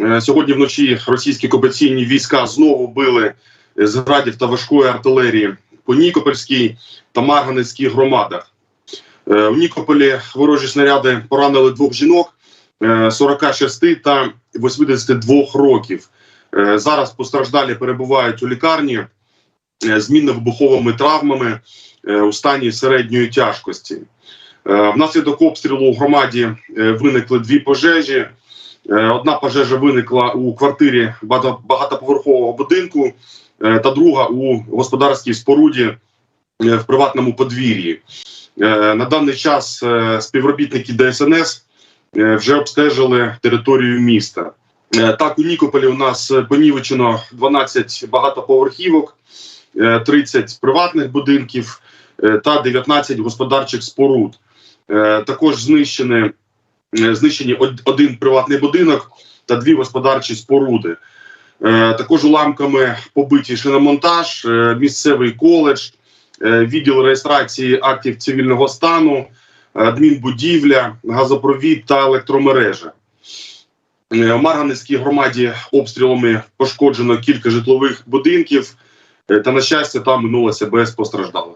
Е, Сьогодні вночі російські окупаційні війська знову били е, з градів та важкої артилерії по Нікопольській та Марганецькій громадах. Е, У Нікополі ворожі снаряди поранили двох жінок е, 46 та 82 років. Е, Зараз постраждалі перебувають у лікарні е, з мінно-вибуховими травмами е, у стані середньої тяжкості. Е, Внаслідок обстрілу у громаді е, виникли дві пожежі. Е, Одна пожежа виникла у квартирі багатоповерхового будинку, е, та друга у господарській споруді е, в приватному подвір'ї. На даний час співробітники ДСНС вже обстежили територію міста. Так, у Нікополі у нас понівечено 12 багатоповерхівок, е, 30 приватних будинків та 19 господарчих споруд. Також знищені, знищені один приватний будинок та дві господарчі споруди. Е, Також уламками побиті шиномонтаж, е, місцевий коледж, е, відділ реєстрації актів цивільного стану, адмінбудівля, газопровід та електромережа. Е, У Марганецькій громаді обстрілами пошкоджено кілька житлових будинків, е, та на щастя, там минулося без постраждалих.